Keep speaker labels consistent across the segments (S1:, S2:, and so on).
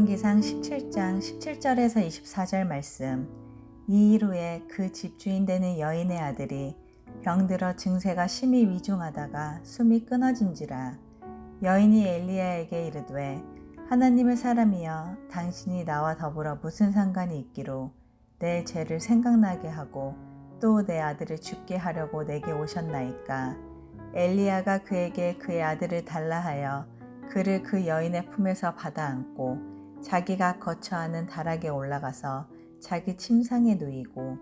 S1: 열왕기상 17장 17절에서 24절 말씀. 이 일 후에 그 집주인 되는 여인의 아들이 병들어 증세가 심히 위중하다가 숨이 끊어진지라 여인이 엘리야에게 이르되 하나님의 사람이여 당신이 나와 더불어 무슨 상관이 있기로 내 죄를 생각나게 하고 또 내 아들을 죽게 하려고 내게 오셨나이까 엘리야가 그에게 그의 아들을 달라 하여 그를 그 여인의 품에서 받아 안고 자기가 거처하는 다락에 올라가서 자기 침상에 누이고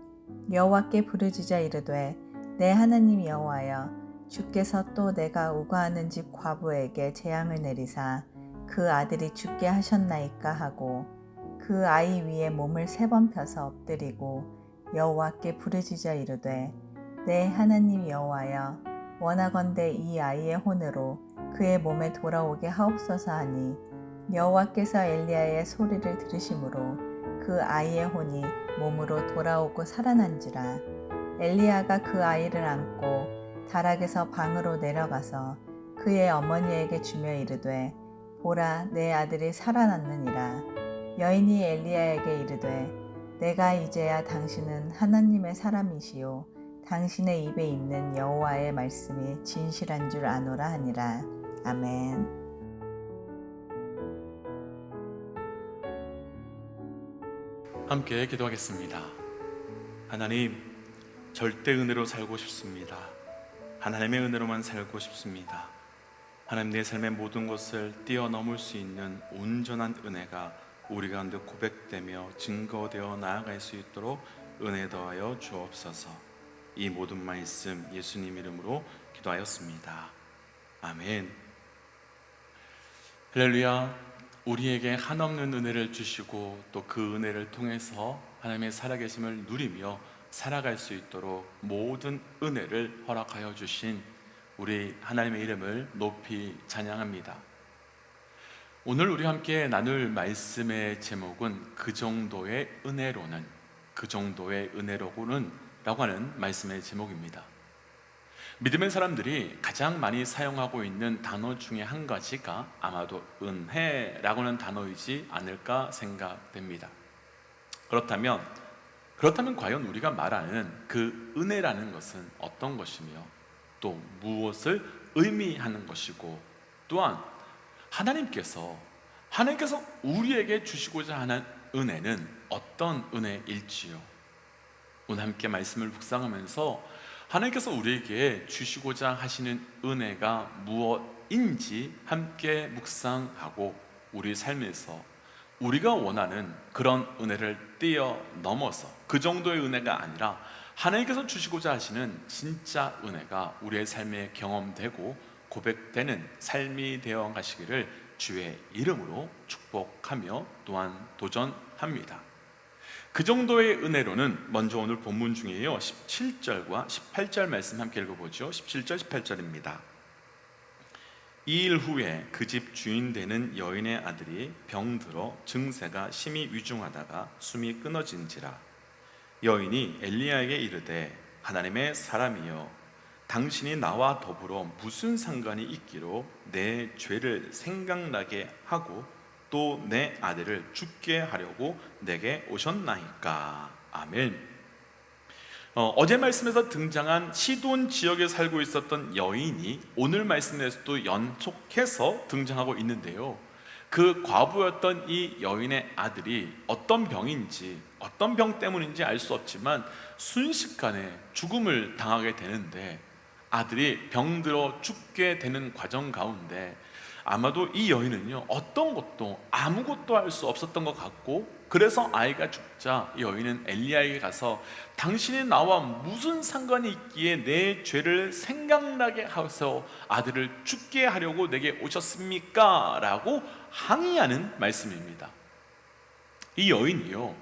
S1: 여호와께 부르짖어 이르되 내 하나님 여호와여 주께서 또 내가 우거하는 집 과부에게 재앙을 내리사 그 아들이 죽게 하셨나이까 하고 그 아이 위에 몸을 세 번 펴서 엎드리고 여호와께 부르짖어 이르되 내 하나님 여호와여 원하건대 이 아이의 혼으로 그의 몸에 돌아오게 하옵소서 하니 여호와께서 엘리야의 소리를 들으심으로 그 아이의 혼이 몸으로 돌아오고 살아난지라 엘리야가 그 아이를 안고 다락에서 방으로 내려가서 그의 어머니에게 주며 이르되 보라 내 아들이 살아났느니라 여인이 엘리야에게 이르되 내가 이제야 당신은 하나님의 사람이시요 당신의 입에 있는 여호와의 말씀이 진실한 줄 아노라 하니라 아멘.
S2: 함께 기도하겠습니다. 하나님, 절대 은혜로 살고 싶습니다. 하나님의 은혜로만 살고 싶습니다. 하나님 내 삶의 모든 것을 뛰어넘을 수 있는 온전한 은혜가 우리 가운데 고백되며 증거되어 나아갈 수 있도록 은혜 더하여 주옵소서. 이 모든 말씀 예수님 이름으로 기도하였습니다. 아멘. 할렐루야. 우리에게 한없는 은혜를 주시고 또 그 은혜를 통해서 하나님의 살아계심을 누리며 살아갈 수 있도록 모든 은혜를 허락하여 주신 우리 하나님의 이름을 높이 찬양합니다. 오늘 우리 함께 나눌 말씀의 제목은 그 정도의 은혜로는 그 정도의 은혜로고는 라고 하는 말씀의 제목입니다. 믿음의 사람들이 가장 많이 사용하고 있는 단어 중에 한 가지가 아마도 은혜라고 하는 단어이지 않을까 생각됩니다. 그렇다면 그렇다면 과연 우리가 말하는 그 은혜라는 것은 어떤 것이며 또 무엇을 의미하는 것이고 또한 하나님께서 하나님께서 우리에게 주시고자 하는 은혜는 어떤 은혜일지요. 오늘 함께 말씀을 묵상하면서 하나님께서 우리에게 주시고자 하시는 은혜가 무엇인지 함께 묵상하고 우리 삶에서 우리가 원하는 그런 은혜를 뛰어넘어서 그 정도의 은혜가 아니라 하나님께서 주시고자 하시는 진짜 은혜가 우리의 삶에 경험되고 고백되는 삶이 되어 가시기를 주의 이름으로 축복하며 또한 도전합니다. 그 정도의 은혜로는 먼저 오늘 본문 중에요. 17절과 18절 말씀 함께 읽어보죠. 17절 18절입니다. 이 일 후에 그 집 주인 되는 여인의 아들이 병들어 증세가 심히 위중하다가 숨이 끊어진지라. 여인이 엘리야에게 이르되 하나님의 사람이여 당신이 나와 더불어 무슨 상관이 있기로 내 죄를 생각나게 하고 또 내 아들을 죽게 하려고 내게 오셨나이까 아멘. 어, 제 말씀에서 등장한 시돈 지역에 살고 있었던 여인이 오늘 말씀에서도 연속해서 등장하고 있는데요. 그 과부였던 이 여인의 아들이 어떤 병인지 어떤 병 때문인지 알 수 없지만 순식간에 죽음을 당하게 되는데 아들이 병들어 죽게 되는 과정 가운데 아마도 이 여인은요 어떤 것도 아무것도 할 수 없었던 것 같고 그래서 아이가 죽자 여인은 엘리야에게 가서 당신이 나와 무슨 상관이 있기에 내 죄를 생각나게 하셔서 아들을 죽게 하려고 내게 오셨습니까? 라고 항의하는 말씀입니다. 이 여인이요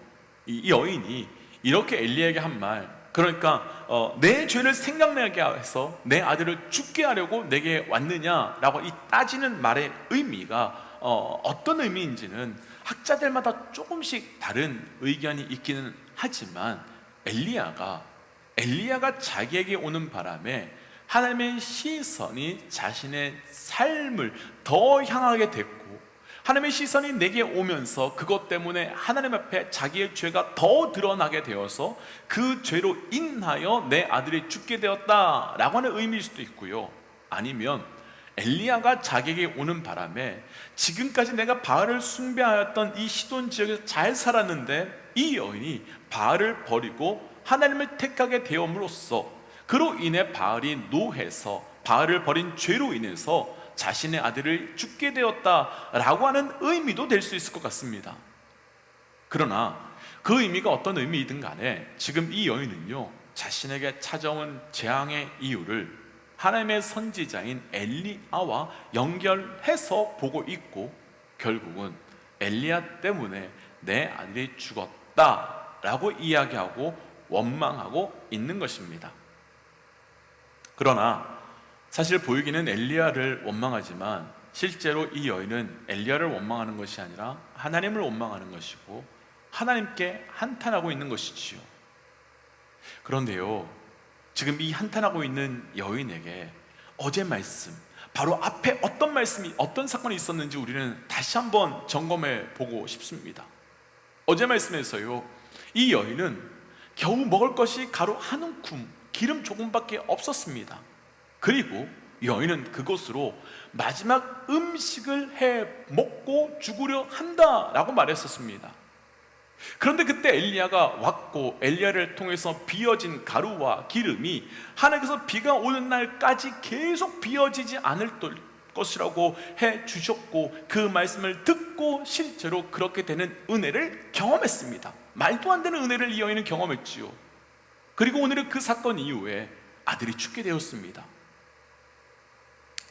S2: 이 여인이 이렇게 엘리야에게 한 말 그러니까 어, 내 죄를 생각나게 해서 내 아들을 죽게 하려고 내게 왔느냐라고 이 따지는 말의 의미가 어, 어떤 의미인지는 학자들마다 조금씩 다른 의견이 있기는 하지만 엘리야가 엘리야가 자기에게 오는 바람에 하나님의 시선이 자신의 삶을 더 향하게 됐고 하나님의 시선이 내게 오면서 그것 때문에 하나님 앞에 자기의 죄가 더 드러나게 되어서 그 죄로 인하여 내 아들이 죽게 되었다라고 하는 의미일 수도 있고요. 아니면 엘리야가 자기에게 오는 바람에 지금까지 내가 바알을 숭배하였던 이 시돈 지역에서 잘 살았는데 이 여인이 바알을 버리고 하나님을 택하게 되었으로써 그로 인해 바알이 노해서 바알을 버린 죄로 인해서 자신의 아들을 죽게 되었다라고 하는 의미도 될 수 있을 것 같습니다. 그러나 그 의미가 어떤 의미이든 간에 지금 이 여인은요 자신에게 찾아온 재앙의 이유를 하나님의 선지자인 엘리야와 연결해서 보고 있고 결국은 엘리야 때문에 내 아들이 죽었다라고 이야기하고 원망하고 있는 것입니다. 그러나 사실 보이기는 엘리야를 원망하지만 실제로 이 여인은 엘리야를 원망하는 것이 아니라 하나님을 원망하는 것이고 하나님께 한탄하고 있는 것이지요. 그런데요, 지금 이 한탄하고 있는 여인에게 어제 말씀, 바로 앞에 어떤 말씀이, 어떤 사건이 있었는지 우리는 다시 한번 점검해 보고 싶습니다. 어제 말씀에서요, 이 여인은 겨우 먹을 것이 가루 한 움큼, 기름 조금밖에 없었습니다. 그리고 여인은 그것으로 마지막 음식을 해 먹고 죽으려 한다라고 말했었습니다. 그런데 그때 엘리야가 왔고 엘리야를 통해서 비어진 가루와 기름이 하나님께서 비가 오는 날까지 계속 비어지지 않을 것이라고 해 주셨고 그 말씀을 듣고 실제로 그렇게 되는 은혜를 경험했습니다. 말도 안 되는 은혜를 이 여인은 경험했지요. 그리고 오늘은 그 사건 이후에 아들이 죽게 되었습니다.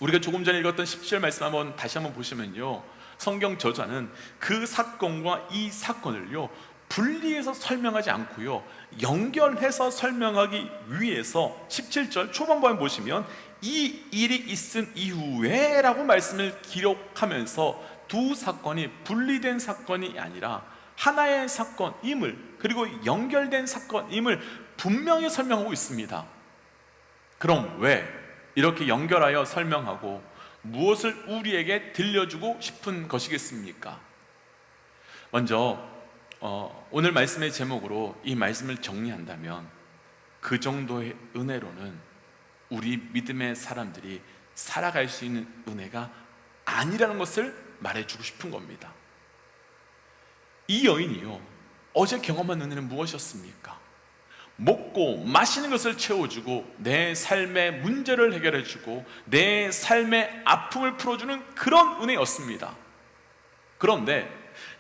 S2: 우리가 조금 전에 읽었던 17절 말씀 한번 다시 한번 보시면요. 성경 저자는 그 사건과 이 사건을요. 분리해서 설명하지 않고요. 연결해서 설명하기 위해서 17절 초반부에 보시면 이 일이 있은 이후에라고 말씀을 기록하면서 두 사건이 분리된 사건이 아니라 하나의 사건임을 그리고 연결된 사건임을 분명히 설명하고 있습니다. 그럼 왜 이렇게 연결하여 설명하고 무엇을 우리에게 들려주고 싶은 것이겠습니까? 먼저 어, 오늘 말씀의 제목으로 이 말씀을 정리한다면 그 정도의 은혜로는 우리 믿음의 사람들이 살아갈 수 있는 은혜가 아니라는 것을 말해주고 싶은 겁니다. 이 여인이요 어제 경험한 은혜는 무엇이었습니까? 먹고 마시는 것을 채워주고 내 삶의 문제를 해결해주고 내 삶의 아픔을 풀어주는 그런 은혜였습니다. 그런데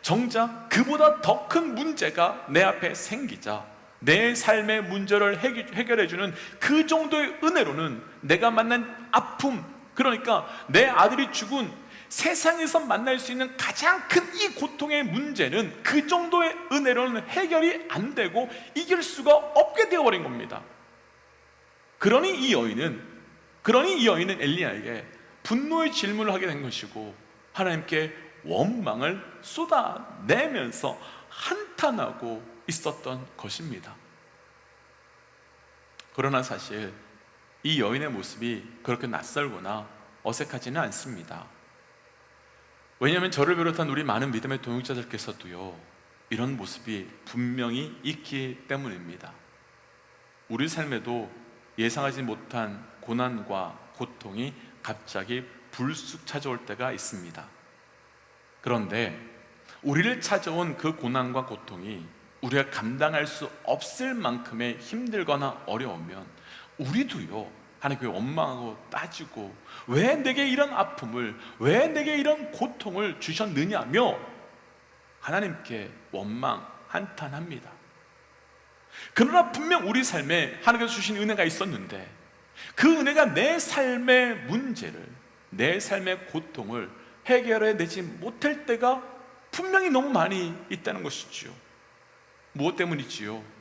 S2: 정작 그보다 더 큰 문제가 내 앞에 생기자 내 삶의 문제를 해결해주는 그 정도의 은혜로는 내가 만난 아픔, 그러니까 내 아들이 죽은 세상에서 만날 수 있는 가장 큰 이 고통의 문제는 그 정도의 은혜로는 해결이 안 되고 이길 수가 없게 되어버린 겁니다. 그러니 이 여인은 그러니 이 여인은 엘리야에게 분노의 질문을 하게 된 것이고 하나님께 원망을 쏟아내면서 한탄하고 있었던 것입니다. 그러나 사실 이 여인의 모습이 그렇게 낯설거나 어색하지는 않습니다. 왜냐하면 저를 비롯한 우리 많은 믿음의 동역자들께서도요 이런 모습이 분명히 있기 때문입니다. 우리 삶에도 예상하지 못한 고난과 고통이 갑자기 불쑥 찾아올 때가 있습니다. 그런데 우리를 찾아온 그 고난과 고통이 우리가 감당할 수 없을 만큼의 힘들거나 어려우면 우리도요 하나님께 원망하고 따지고 왜 내게 이런 아픔을 왜 내게 이런 고통을 주셨느냐며 하나님께 원망 한탄합니다. 그러나 분명 우리 삶에 하나님께서 주신 은혜가 있었는데 그 은혜가 내 삶의 문제를 내 삶의 고통을 해결해 내지 못할 때가 분명히 너무 많이 있다는 것이지요. 무엇 때문이지요?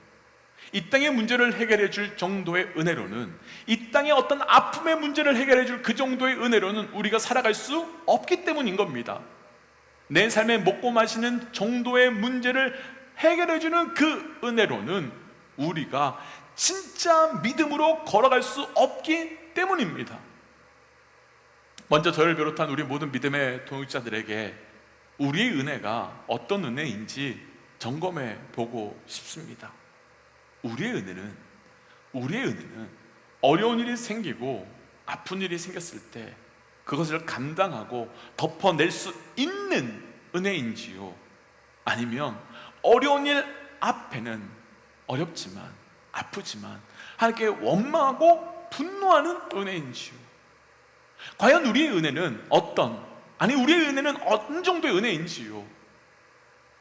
S2: 이 땅의 문제를 해결해 줄 정도의 은혜로는 이 땅의 어떤 아픔의 문제를 해결해 줄 그 정도의 은혜로는 우리가 살아갈 수 없기 때문인 겁니다. 내 삶에 먹고 마시는 정도의 문제를 해결해 주는 그 은혜로는 우리가 진짜 믿음으로 걸어갈 수 없기 때문입니다. 먼저 저를 비롯한 우리 모든 믿음의 동역자들에게 우리의 은혜가 어떤 은혜인지 점검해 보고 싶습니다. 우리의 은혜는 우리의 은혜는 어려운 일이 생기고 아픈 일이 생겼을 때 그것을 감당하고 덮어낼 수 있는 은혜인지요? 아니면 어려운 일 앞에는 어렵지만 아프지만 하나님께 원망하고 분노하는 은혜인지요? 과연 우리의 은혜는 어떤 아니 우리의 은혜는 어느 정도의 은혜인지요?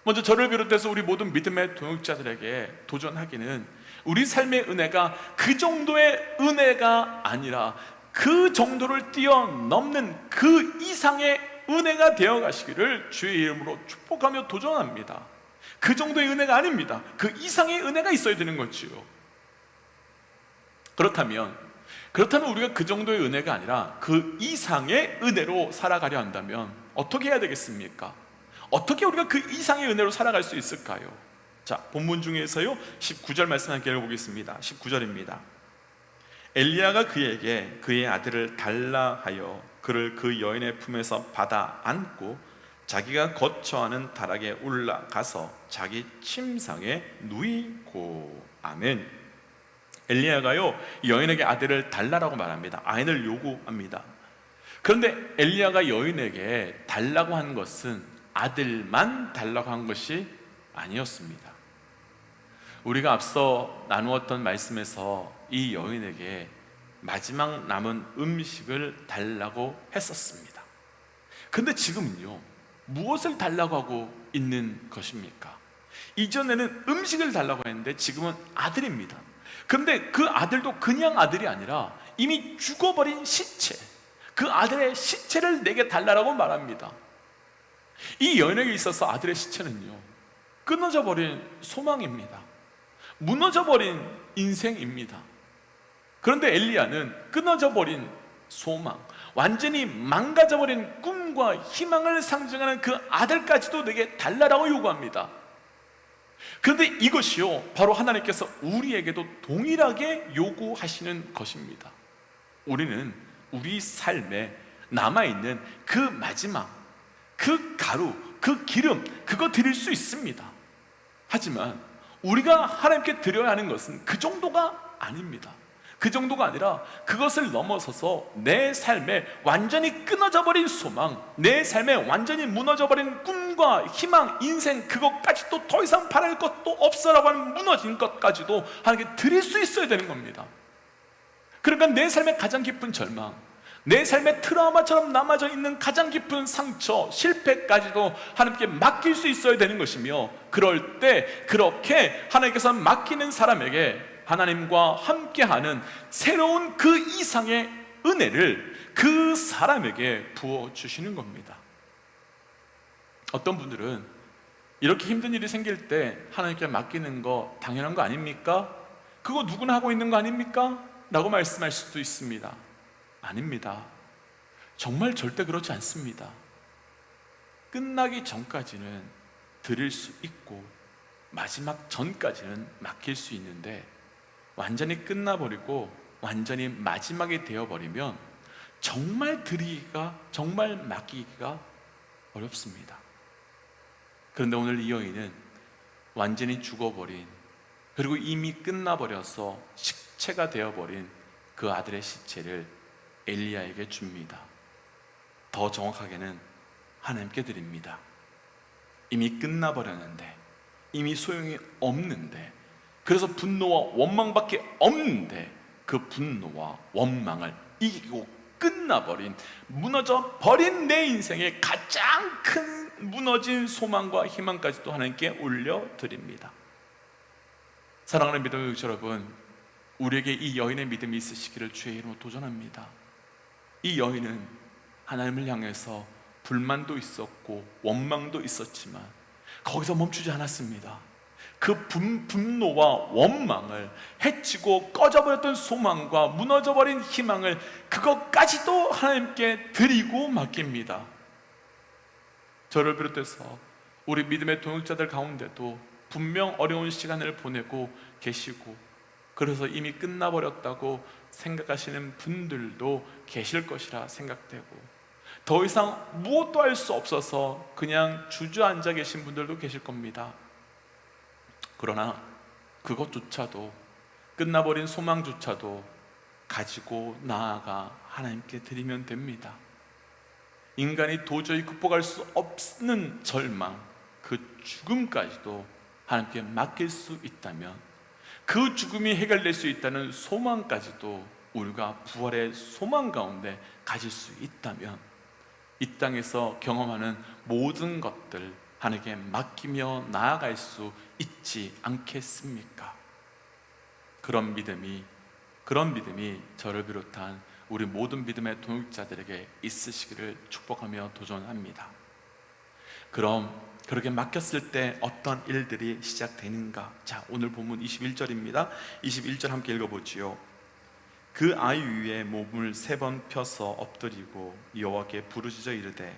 S2: 먼저 저를 비롯해서 우리 모든 믿음의 동역자들에게 도전하기는 우리 삶의 은혜가 그 정도의 은혜가 아니라 그 정도를 뛰어넘는 그 이상의 은혜가 되어 가시기를 주의 이름으로 축복하며 도전합니다. 그 정도의 은혜가 아닙니다. 그 이상의 은혜가 있어야 되는 거지요. 그렇다면 그렇다면 우리가 그 정도의 은혜가 아니라 그 이상의 은혜로 살아가려 한다면 어떻게 해야 되겠습니까? 어떻게 우리가 그 이상의 은혜로 살아갈 수 있을까요? 자, 본문 중에서요. 19절 말씀 함께 읽어보겠습니다. 19절입니다. 엘리야가 그에게 그의 아들을 달라 하여 그를 그 여인의 품에서 받아 안고 자기가 거처하는 다락에 올라가서 자기 침상에 누이고 아멘. 엘리야가요 이 여인에게 아들을 달라라고 말합니다. 아인을 요구합니다. 그런데 엘리야가 여인에게 달라고 한 것은 아들만 달라고 한 것이 아니었습니다. 우리가 앞서 나누었던 말씀에서 이 여인에게 마지막 남은 음식을 달라고 했었습니다. 근데 지금은요, 무엇을 달라고 하고 있는 것입니까? 이전에는 음식을 달라고 했는데 지금은 아들입니다. 그런데 그 아들도 그냥 아들이 아니라 이미 죽어버린 시체, 그 아들의 시체를 내게 달라고 말합니다. 이 여인에게 있어서 아들의 시체는요, 끊어져 버린 소망입니다. 무너져 버린 인생입니다. 그런데 엘리야는 끊어져 버린 소망, 완전히 망가져 버린 꿈과 희망을 상징하는 그 아들까지도 내게 달라라고 요구합니다. 그런데 이것이요, 바로 하나님께서 우리에게도 동일하게 요구하시는 것입니다. 우리는 우리 삶에 남아있는 그 마지막, 그 가루, 그 기름, 그거 드릴 수 있습니다. 하지만 우리가 하나님께 드려야 하는 것은 그 정도가 아닙니다. 그 정도가 아니라 그것을 넘어서서 내 삶에 완전히 끊어져 버린 소망, 내 삶에 완전히 무너져 버린 꿈과 희망, 인생 그것까지도 더 이상 바랄 것도 없어라고 하는 무너진 것까지도 하나님께 드릴 수 있어야 되는 겁니다. 그러니까 내 삶의 가장 깊은 절망, 내 삶의 트라우마처럼 남아져 있는 가장 깊은 상처, 실패까지도 하나님께 맡길 수 있어야 되는 것이며, 그럴 때 그렇게 하나님께서 맡기는 사람에게 하나님과 함께하는 새로운 그 이상의 은혜를 그 사람에게 부어 주시는 겁니다. 어떤 분들은 이렇게 힘든 일이 생길 때 하나님께 맡기는 거 당연한 거 아닙니까? 그거 누구나 하고 있는 거 아닙니까? 라고 말씀할 수도 있습니다. 아닙니다. 정말 절대 그렇지 않습니다. 끝나기 전까지는 드릴 수 있고 마지막 전까지는 맡길 수 있는데 완전히 끝나버리고 완전히 마지막이 되어버리면 정말 드리기가 정말 맡기기가 어렵습니다. 그런데 오늘 이 여인은 완전히 죽어버린 그리고 이미 끝나버려서 식체가 되어버린 그 아들의 시체를 엘리야에게 줍니다. 더 정확하게는 하나님께 드립니다. 이미 끝나버렸는데, 이미 소용이 없는데, 그래서 분노와 원망밖에 없는데, 그 분노와 원망을 이기고 끝나버린, 무너져 버린 내 인생의 가장 큰 무너진 소망과 희망까지도 하나님께 올려드립니다. 사랑하는 믿음의 여러분, 우리에게 이 여인의 믿음이 있으시기를 주의 이름으로 도전합니다. 이 여인은 하나님을 향해서 불만도 있었고 원망도 있었지만 거기서 멈추지 않았습니다. 그 분, 분노와 원망을 해치고 꺼져버렸던 소망과 무너져버린 희망을 그것까지도 하나님께 드리고 맡깁니다. 저를 비롯해서 우리 믿음의 동역자들 가운데도 분명 어려운 시간을 보내고 계시고 그래서 이미 끝나버렸다고 생각하시는 분들도 계실 것이라 생각되고 더 이상 무엇도 할 수 없어서 그냥 주저앉아 계신 분들도 계실 겁니다. 그러나 그것조차도 끝나버린 소망조차도 가지고 나아가 하나님께 드리면 됩니다. 인간이 도저히 극복할 수 없는 절망, 그 죽음까지도 하나님께 맡길 수 있다면 그 죽음이 해결될 수 있다는 소망까지도 우리가 부활의 소망 가운데 가질 수 있다면 이 땅에서 경험하는 모든 것들 하나님께 맡기며 나아갈 수 있지 않겠습니까? 그런 믿음이 그런 믿음이 저를 비롯한 우리 모든 믿음의 동역자들에게 있으시기를 축복하며 도전합니다. 그럼 그렇게 맡겼을 때 어떤 일들이 시작되는가? 자, 오늘 본문 21절입니다. 21절 함께 읽어보지요. 그 아이 위에 몸을 세 번 펴서 엎드리고 여호와께 부르짖어 이르되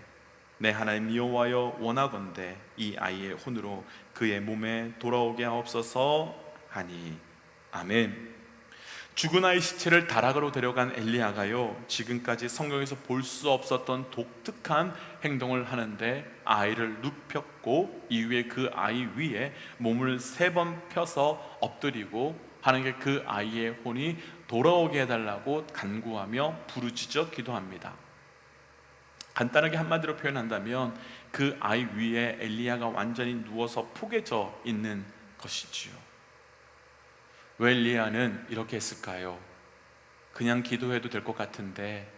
S2: 내 하나님 여호와여 원하건대 이 아이의 혼으로 그의 몸에 돌아오게 하옵소서 하니 아멘. 죽은 아이 시체를 다락으로 데려간 엘리야가요 지금까지 성경에서 볼 수 없었던 독특한 행동을 하는데 아이를 눕혔고 이후에 그 아이 위에 몸을 세 번 펴서 엎드리고 하는 게 그 아이의 혼이 돌아오게 해달라고 간구하며 부르짖어 기도합니다. 간단하게 한마디로 표현한다면 그 아이 위에 엘리야가 완전히 누워서 포개져 있는 것이지요. 왜 엘리야는 이렇게 했을까요? 그냥 기도해도 될 것 같은데,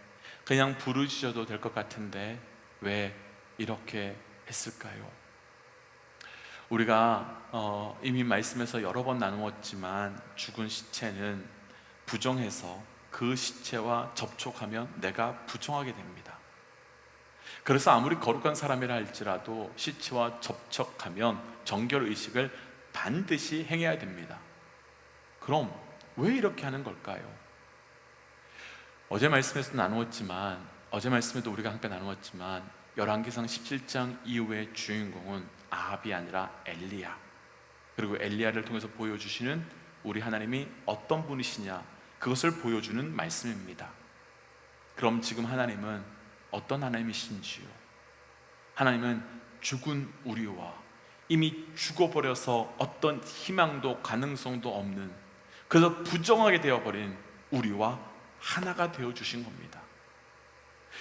S2: 그냥 부르짖어도 될 것 같은데, 왜 이렇게 했을까요? 우리가 어, 이미 말씀에서 여러 번 나누었지만 죽은 시체는 부정해서 그 시체와 접촉하면 내가 부정하게 됩니다. 그래서 아무리 거룩한 사람이라 할지라도 시체와 접촉하면 정결 의식을 반드시 행해야 됩니다. 그럼 왜 이렇게 하는 걸까요? 어제 말씀에서 나누었지만 어제 말씀에도 우리가 함께 나누었지만 열왕기상 17장 이후의 주인공은 아합이 아니라 엘리야. 그리고 엘리야를 통해서 보여주시는 우리 하나님이 어떤 분이시냐 그것을 보여주는 말씀입니다. 그럼 지금 하나님은 어떤 하나님이신지요? 하나님은 죽은 우리와 이미 죽어버려서 어떤 희망도 가능성도 없는 그래서 부정하게 되어버린 우리와 하나가 되어 주신 겁니다.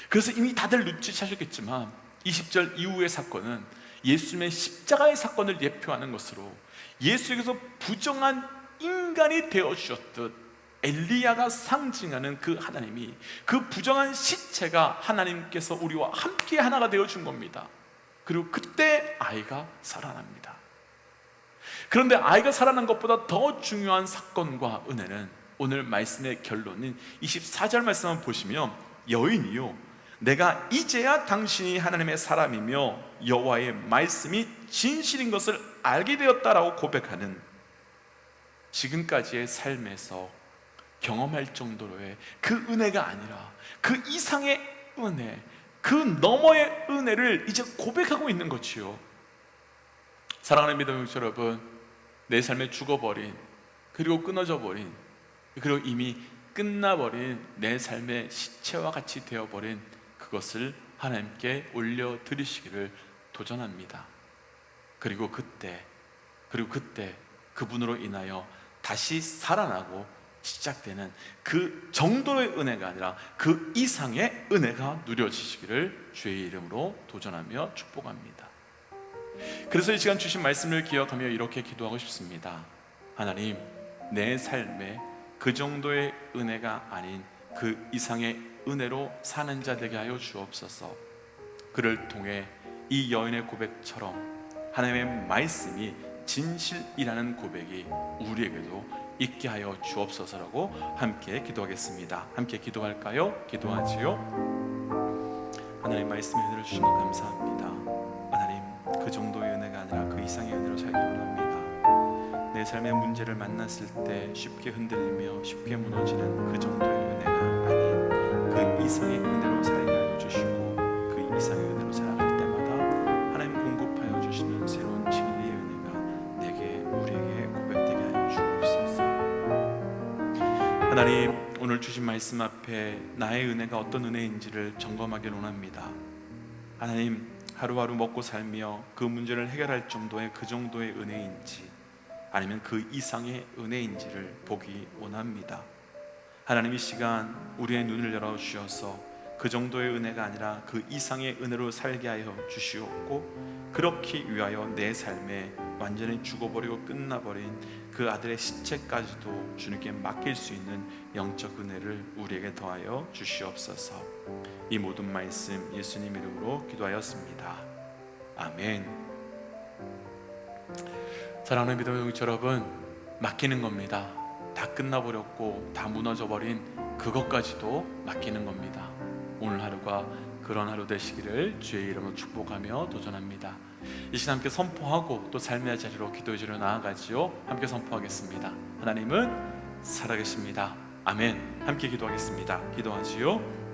S2: 그래서 이미 다들 눈치채셨겠지만 20절 이후의 사건은 예수님의 십자가의 사건을 예표하는 것으로 예수에게서 부정한 인간이 되어 주셨듯 엘리야가 상징하는 그 하나님이 그 부정한 시체가 하나님께서 우리와 함께 하나가 되어 준 겁니다. 그리고 그때 아이가 살아납니다. 그런데 아이가 살아난 것보다 더 중요한 사건과 은혜는 오늘 말씀의 결론인 24절 말씀을 보시면 여인이요 내가 이제야 당신이 하나님의 사람이며 여호와의 말씀이 진실인 것을 알게 되었다라고 고백하는 지금까지의 삶에서 경험할 정도로의 그 은혜가 아니라 그 이상의 은혜, 그 너머의 은혜를 이제 고백하고 있는 거지요. 사랑하는 믿음 의 여러분, 내 삶에 죽어버린 그리고 끊어져 버린 그리고 이미 끝나버린 내 삶의 시체와 같이 되어버린 그것을 하나님께 올려 드리시기를 도전합니다. 그리고 그때 그리고 그때 그분으로 인하여 다시 살아나고 시작되는 그 정도의 은혜가 아니라 그 이상의 은혜가 누려지시기를 주의 이름으로 도전하며 축복합니다. 그래서 이 시간 주신 말씀을 기억하며 이렇게 기도하고 싶습니다. 하나님, 내 삶에 그 정도의 은혜가 아닌 그 이상의 은혜로 사는 자 되게 하여 주옵소서. 그를 통해 이 여인의 고백처럼 하나님의 말씀이 진실이라는 고백이 우리에게도 있게 하여 주옵소서라고 함께 기도하겠습니다. 함께 기도할까요? 기도하지요. 하나님 말씀의 은혜를 주신 것 감사합니다. 그 정도의 은혜가 아니라 그 이상의 은혜로 살기 원합니다. 내 삶의 문제를 만났을 때 쉽게 흔들리며 쉽게 무너지는 그 정도의 은혜가 아닌 그 이상의 은혜로 살게 하여 주시고 그 이상의 은혜로 살아갈 때마다 하나님 공급하여 주시는 새로운 진리의 은혜가 내게 우리에게 고백되게 하여 주옵소서. 하나님 오늘 주신 말씀 앞에 나의 은혜가 어떤 은혜인지를 점검하길 원합니다. 하나님 하루하루 먹고 살며 그 문제를 해결할 정도의 그 정도의 은혜인지 아니면 그 이상의 은혜인지를 보기 원합니다. 하나님 이 시간 우리의 눈을 열어 주셔서 그 정도의 은혜가 아니라 그 이상의 은혜로 살게 하여 주시옵고 그렇게 위하여 내 삶에 완전히 죽어버리고 끝나버린 그 아들의 시체까지도 주님께 맡길 수 있는 영적 은혜를 우리에게 더하여 주시옵소서. 이 모든 말씀 예수님 이름으로 기도하였습니다. 아멘. 사랑하는 믿음의 동지 여러분, 맡기는 겁니다. 다 끝나버렸고 다 무너져버린 그것까지도 맡기는 겁니다. 오늘 하루가 그런 하루 되시기를 주의 이름으로 축복하며 도전합니다. 이 시간 함께 선포하고 또 삶의 자리로 기도의 자리로 나아가지요. 함께 선포하겠습니다. 하나님은 살아계십니다. 아멘. 함께 기도하겠습니다. 기도하지요.